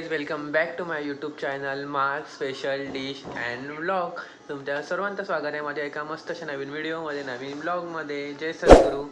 Guys welcome back to my YouTube channel mark special dish and vlog तुमच्या सर्वांचं स्वागत आहे माझ्या एका मस्त अशा नवीन व्हिडिओमध्ये नवीन ब्लॉगमध्ये जय सद्गुरू.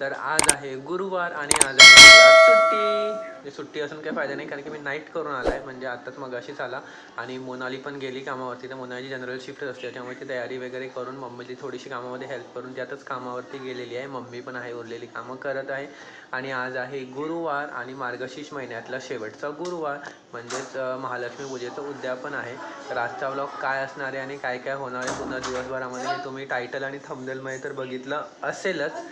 तर आज आहे गुरुवार आणि आज आहे सुट्टी. म्हणजे सुट्टी असून काही फायदा नाही कारण की मी नाईट करून आला आहे म्हणजे आत्ताच मग अशीच आला आणि मोनाली पण गेली कामावरती. तर मोनाली जनरल शिफ्ट असते. त्यामुळे ती तयारी वगैरे करून मम्मीची थोडीशी कामामध्ये हेल्प करून त्यातच कामावरती गेलेली आहे. मम्मी पण आहे उरलेली कामं करत आहे. आणि आज आहे गुरुवार आणि मार्गशीर्ष महिन्यातला शेवटचा गुरुवार. म्हणजेच महालक्ष्मी पूजेचं उद्यापन आहे. तर आजचा व्लॉग काय असणार आहे आणि काय काय होणार आहे पुन्हा दिवसभरामध्ये हे तुम्ही टायटल आणि थंबनेलमध्ये तर बघितलं असेलच.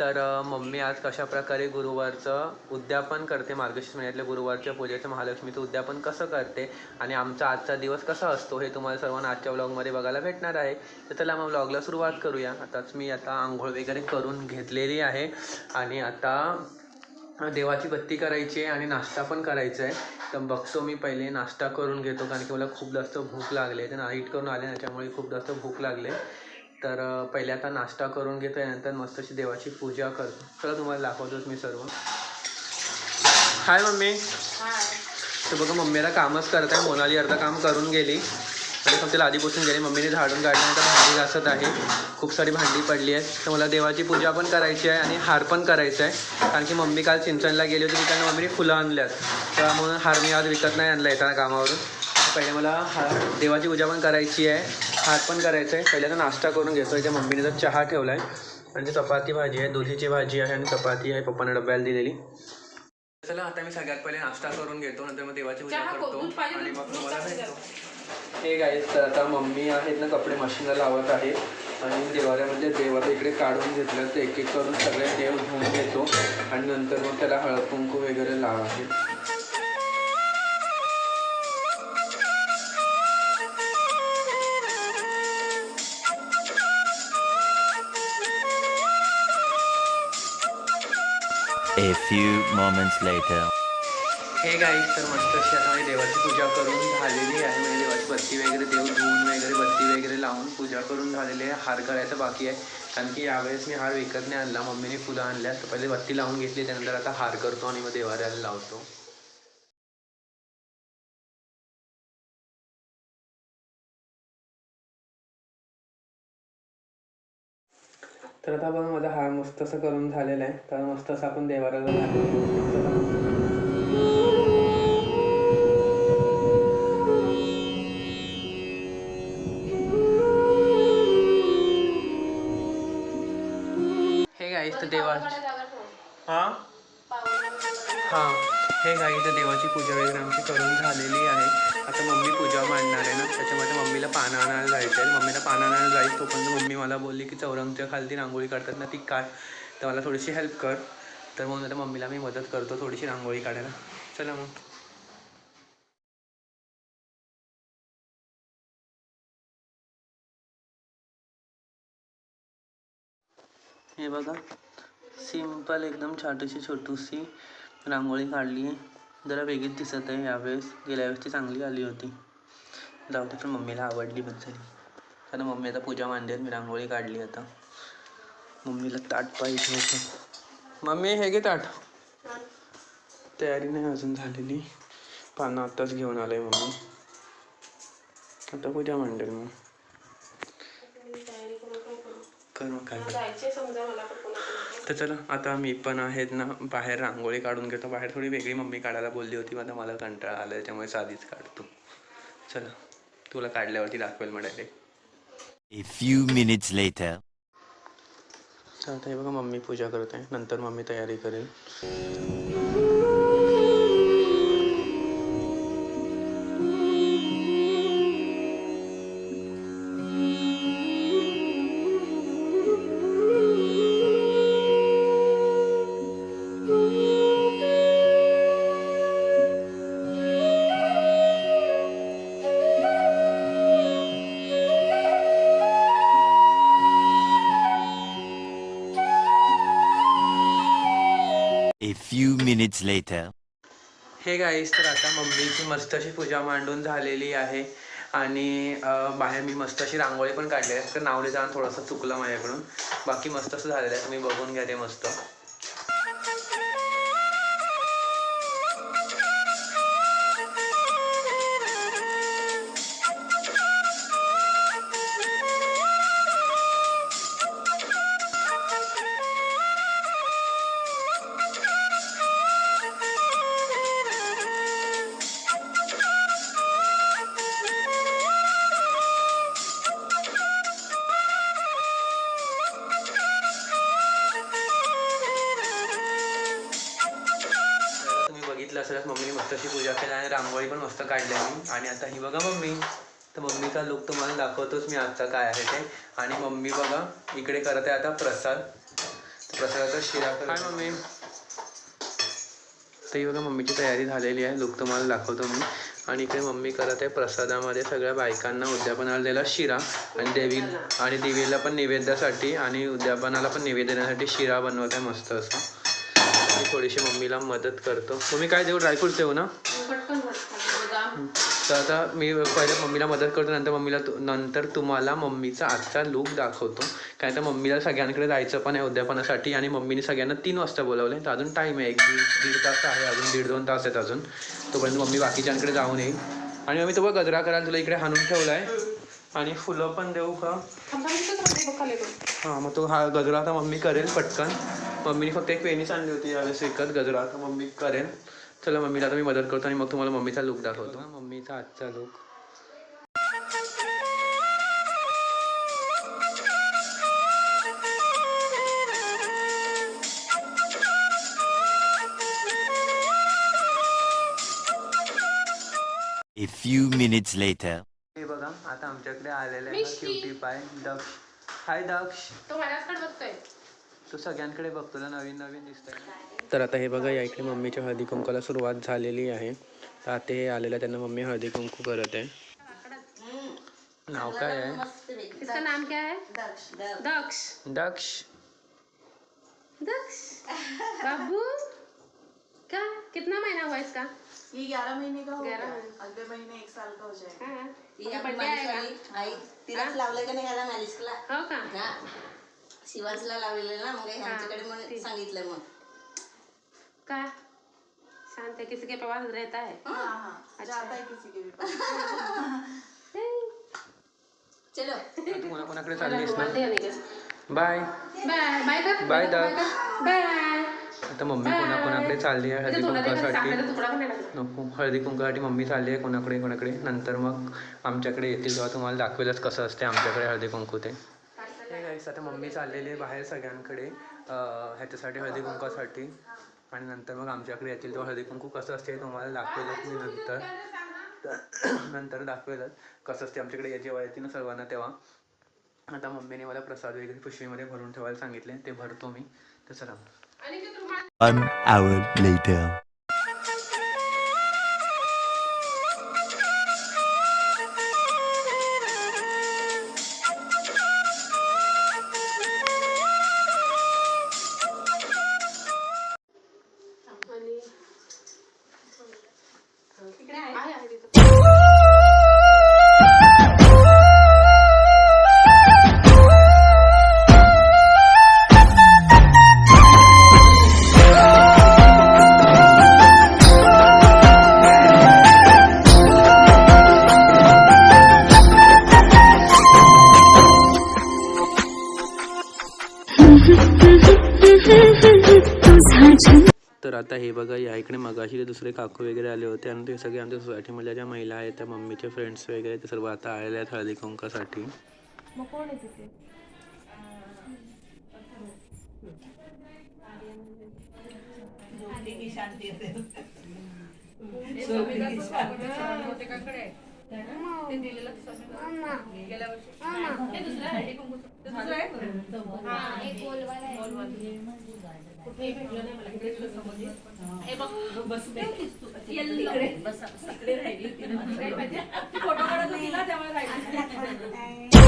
तर मम्मी आज कशा प्रकारे गुरुवारचं उद्यापन करते मार्गशीर्ष महिन्यातल्या गुरुवारच्या पूजेचं महालक्ष्मीचं उद्यापन कसं करते आणि आमचा आजचा दिवस कसा असतो हे तुम्हाला सर्वांना आजच्या व्लॉगमध्ये बघायला भेटणार आहे. तर चला मग ब्लॉगला सुरुवात करूया. आताच मी आता आंघोळ वगैरे करून घेतलेली आहे आणि आता देवाची बत्ती करायची आहे आणि नाश्ता पण करायचा आहे. तर बघतो मी पहिले नाश्ता करून घेतो कारण की मला खूप जास्त भूक लागली आहे. तर नाईट करून आले ना त्यामुळे खूप जास्त भूक लागले तर पहिले आता नाश्ता करून घेतो नंतर मस्त अशी देवाची पूजा करतो. चला तुम्हाला दाखवतोच मी सर्व. Hi mummy. तर बघा मम्मीला कामच करत आहे. मोनाली अर्ध काम करून गेली. आणि फक्त तिला आधी बसून गेली. मम्मीने झाडून काढल्यानंतर भांडी घासत आहे. खूप सारी भांडी पडली आहेत. तर मला देवाची पूजा पण करायची आहे आणि हार पण करायचा आहे. कारण की मम्मी काल चिंचणला गेली होती. तिकडनं मम्मीने फुलं आणल्यात. त्यामुळे हार मी आज विकत नाही आणला येताना कामावरून. पहिले मला हार देवाची पूजा पण करायची आहे. हार पण करायचं आहे. पहिले आता नाश्ता करून घेतो. इथे मम्मीने तर चहा ठेवला आहे आणि चपाती भाजी आहे. दुधीची भाजी आहे आणि चपाती आहे. पप्पाने डब्याला दिलेली. चला आता मी सगळ्यात पहिले नाश्ता करून घेतो नंतर मग देवाची पूजा चहा करतो दूध पाहिजे आणि मग दूध तुम्हाला टाकून भेटतो. हे गाईस तर आता मम्मी आहेत ना कपडे मशीनला लावत आहे आणि देवाऱ्यामध्ये देव आता इकडे काढून घेतलं तर एक एक करून सगळे देव धुवून घेतो. आणि नंतर मग त्याला हळद कुंकू वगैरे लावायचे. A few moments later. Hey guys तर मस्त अशी आता माझी देवाची पूजा करून झालेली आहे. म्हणजे देवाची बत्ती वगैरे देव धुवून वगैरे बत्ती वगैरे लावून पूजा करून झालेली आहे. हार करायचं बाकी आहे. कारण की यावेळेस मी हार विकत नाही आणला. मम्मीने फुलं आणल्या तर पहिले बत्ती लावून घेतली. त्यानंतर आता हार करतो आणि मग देवाऱ्याला लावतो. तर आता बघा माझा हार मस्त असं करून झालेला आहे. तर मस्त असं आपण देवाला हे गाईस तर देवा हा? हा. हे गाई तर देवाची पूजा वगैरे आमची करून झालेली आहे. आता मम्मी पूजा मांडणार आहे ना त्याच्यामध्ये मम्मीला पानं आणायला जायचं आहे मम्मीला पानं आणायला जाईल तोपर्यंत मम्मी मला बोलली की चौरंगच्या खालती रांगोळी काढतात ना ती काढ. तर मला थोडीशी हेल्प कर. तर मग आता मम्मीला मी मदत करतो थोडीशी रांगोळी काढायला. चला मग. हे बघा सिंपल एकदम छोटीशी छोटूशी रांगोळी काढली आहे. जरा वेगळीच दिसत आहे. यावेळेस गेल्या वेळेस ती चांगली आली होती. जाऊ दे पण मम्मीला आवडली पण झाली आता मम्मी आता पूजा मांडेल मी रांगोळी काढली आता. मम्मीला ताट पाहिजे होतं. मम्मी हे घे ताट. तयारी नाही अजून झालेली. पानं आत्ताच घेऊन आलंय मम्मी. आता पूजा मांडेल मग. कर? मग काय तर चला आता मी पण आहेत ना बाहेर रांगोळी काढून घेतो. बाहेर थोडी वेगळी मम्मी काढायला बोलली होती आता मला कंटाळा आला त्याच्यामुळे साधीच काढतो. चला तुला काढल्यावरती दाखवेल. तर आता हे बघा मम्मी पूजा करत आहे. नंतर मम्मी तयारी करेल. Minutes later. हे गाईस तर आता मम्मीची मस्त अशी पूजा मांडून झालेली आहे. आणि बाहेर मी मस्त अशी रांगोळी पण काढली आहे. तर नावले जाऊन थोडंसं चुकलं माझ्याकडून. बाकी मस्त असं झालेलं आहे. तुम्ही बघून घ्या ते मस्त. बघितलं असेल मम्मीने मस्त अशी पूजा केली आणि रांगोळी पण मस्त काढली मी आणि आता ही बघा मम्मी. तर मम्मीचा लुक तुम्हाला दाखवतोच मी आजचा काय आहे ते. आणि मम्मी बघा इकडे करत आहे आता प्रसाद. प्रसादाचा शिरा काय मम्मी. तर ही बघा मम्मीची तयारी झालेली आहे. लुक तुम्हाला दाखवतो मी. आणि इकडे मम्मी करत आहे प्रसादामध्ये सगळ्या बायकांना उद्यापनाला दिला शिरा. आणि देवी आणि देवीला पण नैवेद्यासाठी आणि उद्यापनाला पण नैवेद्य देण्यासाठी शिरा बनवत आहे मस्त असं. थोडीशी मम्मीला मदत करतो. तुम्ही काय देऊ? ड्रायफ्रूट देऊ ना? तर आता मी पहिले मम्मीला मदत करतो नंतर मम्मीला नंतर तुम्हाला मम्मीचा आजचा लुक दाखवतो. काय तर मम्मीला सगळ्यांकडे जायचं पण आहे उद्यापनासाठी आणि मम्मीने सगळ्यांना तीन वाजता बोलावले तर अजून टाईम आहे. एक दीड दीड तास आहे अजून दीड दोन तास आहेत अजून. तोपर्यंत मम्मी बाकीच्यांकडे जाऊन येईल. आणि मम्मी तो बघ गजरा करायला तुला इकडे हाणून ठेवला आहे आणि फुलं पण देऊ का. हां मग तो हा गजरा आता मम्मी करेल पटकन. मम्मीने फक्त एक पेनीच आणली होती यावेळेस विकत गजरा. आता मम्मी करेल चला मम्मीला आता मी मदत करतो आणि मग तुम्हाला मम्मीचा लुक दाखवतो. मम्मीचा आजचा look A few minutes later. हे बघा आता आमच्याकडे आलेले आहे. क्युटी पाय दक्ष. हाय दक्ष. तो माझ्याचकडे बघतोय. तू सगळ्यांकडे बघतो ना नवीन नवीन दिसतंय तर आता हे बघा या इकडे मम्मीच्या हळदी कुंकूला सुरुवात झालेली आहे. तर आता हे आलेलं त्यांना मम्मी हळदी कुंकू करत आहे. नाव काय आहे? इसका नाम क्या है? दक्ष. दक्ष. दक्ष? बाबू? क्या? कितना महीना हुआ इसका? ये ग्यारह महीने का हो ग्यारह गया। अगले महीने एक साल का हो जाएगा। हाँ, ती अभी आपण birthday मालिश आएगा। वाली आई तिलाच लावलंय का नाही मालिशला हो का? शिवाजीला लावलेलं ना मग ह्यांच्याकडे ठीक. म्हणून सांगितलं मग का? शांत है किसी के पास रहता है? हाँ हाँ. जाता है किसी के भी पास. चलो. चाललीस ना? बाय बाय बाय कर Bye, कर, Dad. बाय आता मम्मी कोणा कोणाकडे चालली आहे? हळदी तोंडात एक कुंकासाठी. नको. हळदी कुंकासाठी मम्मी चालली आहे कोणाकडे कोणाकडे? नंतर मग आमच्याकडे येतील तेव्हा तुम्हाला दाखवेलच कसं असते आमच्याकडे हळदी कुंकू ते. गाईस आता मम्मी चाललेली आहे बाहेर सगळ्यांकडे ह्याच्यासाठी हळदी कुंकासाठी आणि नंतर मग आमच्याकडे येतील. तेव्हा हळदी कुंकू कसं असते तुम्हाला दाखवेलच मी नंतर. नंतर दाखवेलच कसं असते आमच्याकडे जेव्हा येतील ना सर्वांना तेव्हा. आता मम्मीने मला प्रसाद वगैरे पिशवीमध्ये भरून ठेवायला सांगितले ते भरतो मी. तर चला. आता हे बघा या इकडे मगाशी ते दुसरे काकू वगैरे आले होते आणि ते सगळे आमच्या सोसायटीमधल्या ज्या महिला आहेत त्या मम्मीचे फ्रेंड्स वगैरे ते सर्व आता आलेले आहेत हळदी कुंकासाठी तुझा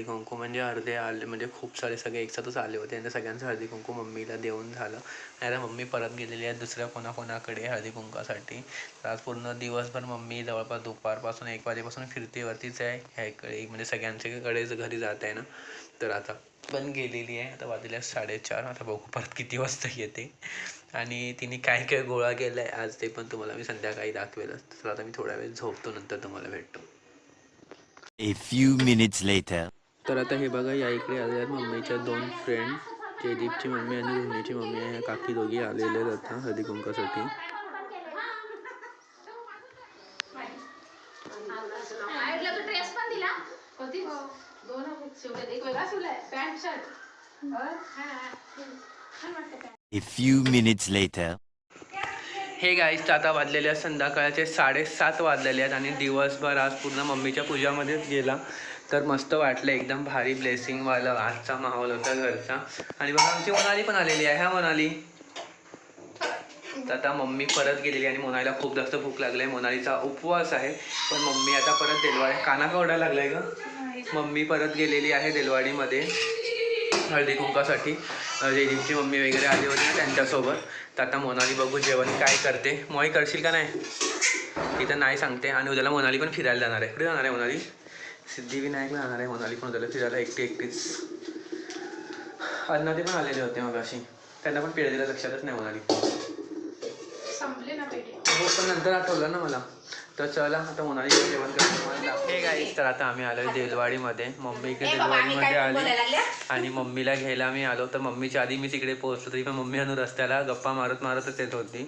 हळदी कुंकू म्हणजे अर्धे आले म्हणजे खूप सारे सगळे एकसाथच आले होते. आणि त्या सगळ्यांचं हळदी कुंकू मम्मीला देऊन झालं. आणि आता मम्मी परत गेलेली आहे दुसऱ्या कोणाकोणाकडे हळदी कुंकासाठी तर आज पूर्ण दिवसभर मम्मी जवळपास दुपारपासून एक वाजेपासून फिरतीवरतीच आहे. ह्याकडे म्हणजे सगळ्यांच्याकडेच घरी जात आहे ना. तर आता पण गेलेली आहे. आता वाजल्या साडेचार. आता बघू परत किती वाजता येते. आणि तिने काय काय गोळा केला आहे आज ते पण तुम्हाला मी संध्याकाळी दाखवेलच तर आता मी थोड्या वेळ झोपतो नंतर तुम्हाला भेटतो. A few minutes later. तर आता हे बघा या इकडे आले आहेत मम्मीच्या दोन फ्रेंड जयदीपची मम्मी आणि रोहिणीची मम्मी. आहे ह्या काकी दोघी आलेले आहेत आता हळदी कुंकासाठी A few minutes later. Hey guys तर आता वाजलेले आहेत संध्याकाळचे साडेसात वाजलेले आहेत आणि दिवसभर आज पूर्ण मम्मीच्या पूजामध्येच गेला. तर मस्त वाटलं एकदम भारी ब्लेसिंगवाला आजचा माहोल होता घरचा. आणि बघा आमची मोनाली पण आलेली आहे हा मोनाली. तर आता मम्मी परत गेलेली आणि मोनालीला खूप जास्त भूक लागली आहे. मोनालीचा उपवास आहे पण मम्मी आता परत देलवाडी. काना का ओढायला लागलाय ग. मम्मी परत गेलेली आहे देलवाडीमध्ये हळदी कुंकासाठी. जयदीपची मम्मी वगैरे आली होती ना त्यांच्यासोबत. तर आता मोनाली बघू जेवण काय करते. मोई करशील का नाही? तिथं नाही सांगते. आणि उद्याला मोनाली पण फिरायला जाणार आहे. कुठे जाणार आहे मोनाली? सिद्धिविनायकला जाणार आहे मोनाली पण उद्याला फिरायला एकटी एकटीच. अन्नाते पण आलेले होते मग अशी त्यांना पण पिढ्या दिला लक्षातच नाही मोनाली. संपले ना हो पण नंतर आठवलं ना मला. तर चला आता मोनाली जेवण करतो हे गाईस तर आता आम्ही आलो देलवाडीमध्ये मम्मी इकडे देलवाडीमध्ये आली. आणि मम्मीला घ्यायला मी आलो. तर मम्मीच्या आधी मी तिकडे पोहोचलो तरी पण मम्मी आणून रस्त्याला गप्पा मारत मारतच येत होती.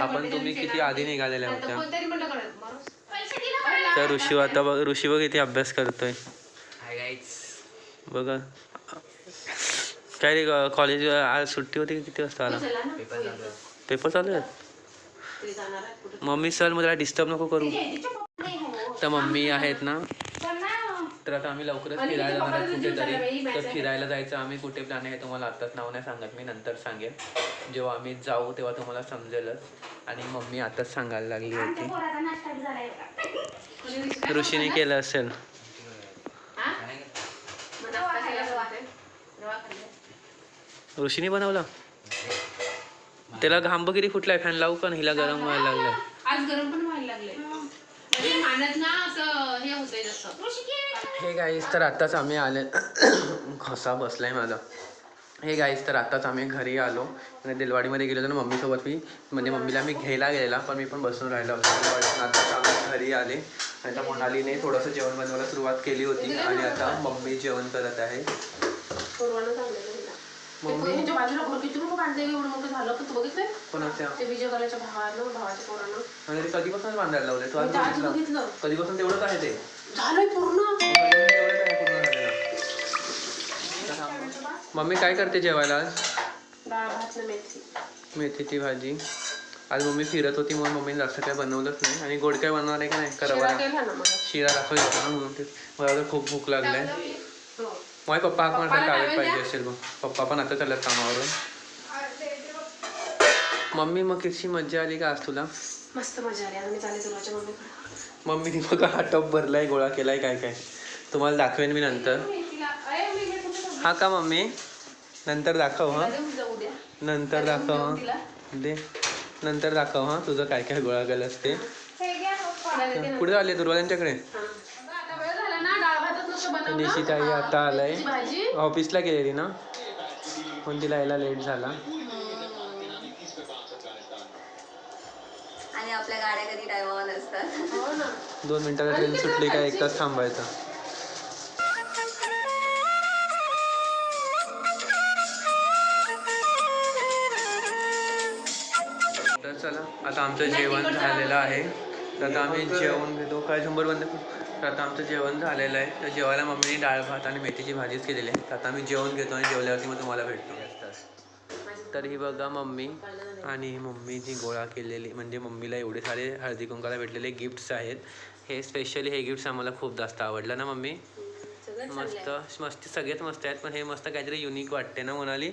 आपण तुम्ही किती आधी निघालेल्या होत्या. तर ऋषी आता बघ ऋषी बघ किती अभ्यास करतोय. बघा. काय रे कॉलेज आज सुट्टी होती की किती वाजता आला? पेपर चालू आहेत. तरी जाणार आहे कुठं? मम्मी सर मला डिस्टर्ब नको करू. तर मम्मी आहेत ना. तर आता आम्ही लवकरच फिरायला जाणार आहे कुठेतरी तर. फिरायला जायचं. आम्ही कुठे प्लॅन आहे तुम्हाला आताच नाव नाही सांगत. मी नंतर सांगेन. जेव्हा आम्ही जाऊ तेव्हा तुम्हाला समजेलच. आणि मम्मी आताच सांगायला लागली होती. ऋषीने केलं असेल. हा? ऋषीने बनवलं? त्याला किती फुटलाय फॅन लावू का? हिला गरम व्हायला लागलाय. आज गरम पण व्हायला लागले म्हणजे मानत ना असं हे होतंय जसं हे गाईस तर आत्ताच आम्ही आले. घसा बसलाय माझा. हे गाईस तर आत्ताच आम्ही घरी आलो. आणि दिलवाडीमध्ये गेलो तर मम्मीसोबत मी. म्हणजे मम्मीला मी घ्यायला गेलेला पण मी पण बसून राहिलो होतो. आत्ताच आम्ही घरी आले. आणि आता मोनालीने थोडंसं जेवण बनवायला सुरुवात केली होती. आणि आता मम्मी जेवण करत आहे. मम्मी? कधीपासून बांधायला लावले तू आज कधीपासून तेवढंच आहे ते? झालंय पूर्ण. मम्मी काय करते जेवायला आज? मेथीची भाजी. आज मम्मी फिरत होती म्हणून मम्मीने जास्त काय बनवलंच नाही. आणि गोड काय बनवणार आहे का नाही? करवा मग. शिरा दाखवायचा होता ना म्हणून ते. मला तर खूप भूक लागलाय. हो. माझे पप्पा हाक मारतात पप्पाला कागद पाहिजे. असेल बघ पप्पा पण आता चालत कामावरून. मम्मी मग किती मज्जा आली का आज तुला? मस्त मजा आली. आता मम्मीने बघा हा टप भरलाय गोळा केलाय काय काय. तुम्हाला दाखवेन मी नंतर. हा का मम्मी? नंतर दाखव हा. जाऊ द्या नंतर दाखव हा. दे. नंतर दाखव हा तुझं काय काय गोळा केलंस ते. तिला देते ना. पुढे आले दुर्वाल्यांच्याकडे हा. बघा, आता वेळ झाला ना डाळ भातच नुसतं बनवलं. निशिताई आता आलाय. ऑफिसला गेलेली ना? पण तिला यायला लेट झाला. आणि आपल्या गाड्या कधी टायमावर नसतात हो ना. दोन मिनिटाला ट्रेन सुटली का एक तास थांबायचं. आता आमचं जेवण झालेलं आहे. तर आता आम्ही जेवण घेतो. काय शंभर बंद? तर आता आमचं जेवण झालेलं आहे. तर जेवायला मम्मीने डाळ भात आणि मेथीची भाजीच केलेली आहे. तर आता आम्ही जेवण घेतो आणि जेवल्यावरती मग तुम्हाला भेटतो. तर ही बघा मम्मी आणि ही मम्मी जी गोळा केलेली म्हणजे मम्मीला एवढे सारे हळदी कुंकाला भेटलेले गिफ्ट्स आहेत. हे स्पेशली हे गिफ्ट्स आम्हाला खूप जास्त आवडलं ना मम्मी? मस्त मस्त सगळेच मस्त आहेत. पण हे मस्त काहीतरी युनिक वाटते ना म्हणाली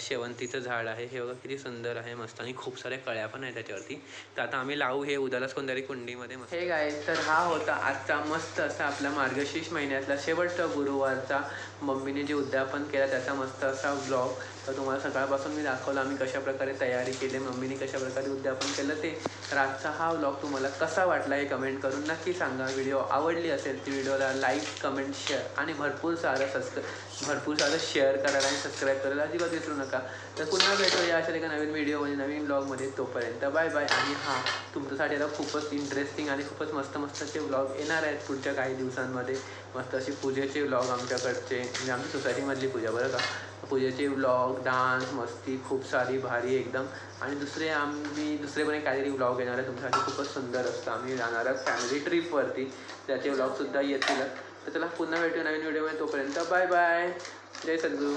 शेवंतीचं झाड आहे. हे बघा किती सुंदर आहे मस्त. आणि खूप साऱ्या कळ्या पण आहेत त्याच्यावरती. तर आता आम्ही लावू हे उद्यालाच कोणतरी कुंडीमध्ये मस्त. हे काय तर हा होता आजचा मस्त असा आपला मार्गशीर्ष महिन्यातला शेवटचा गुरुवारचा मम्मीने जे उद्यापन केला त्याचा मस्त असा ब्लॉग तर तुम्हाला सकाळपासून मी दाखवलं आम्ही कशाप्रकारे तयारी केली मम्मीने कशाप्रकारे उद्यापन केलं ते. तर आजचा हा ब्लॉग तुम्हाला कसा वाटला हे कमेंट करून नक्की सांगा. व्हिडिओ आवडली असेल ती व्हिडिओला लाईक कमेंट शेअर आणि भरपूर सारं सबस्क्राईब भरपूर सारं शेअर करायला आणि सबस्क्राईब करायला अजिबात विसरू नका. तर पुन्हा भेटूया अशा एका नवीन व्हिडिओमध्ये नवीन ब्लॉगमध्ये तोपर्यंत बाय बाय आणि हां तुमच्यासाठी आता खूपच इंटरेस्टिंग आणि खूपच मस्त मस्त असे ब्लॉग येणार आहेत पुढच्या काही दिवसांमध्ये. मस्त असे पूजेचे ब्लॉग आमच्याकडचे. म्हणजे आमच्या सोसायटीमधली पूजा बरं का? पूजेचे ब्लॉग डान्स मस्ती खूप सारी भारी एकदम. आणि दुसरे आम्ही दुसरे पण एक काहीतरी ब्लॉग येणार आहे तुमच्यासाठी खूपच सुंदर असतं. आम्ही जाणार आहोत फॅमिली ट्रिपवरती त्याचे ब्लॉगसुद्धा येतील तर चला पुन्हा भेटू नवीन व्हिडिओमध्ये. तोपर्यंत बाय बाय. जय सद्गुरू.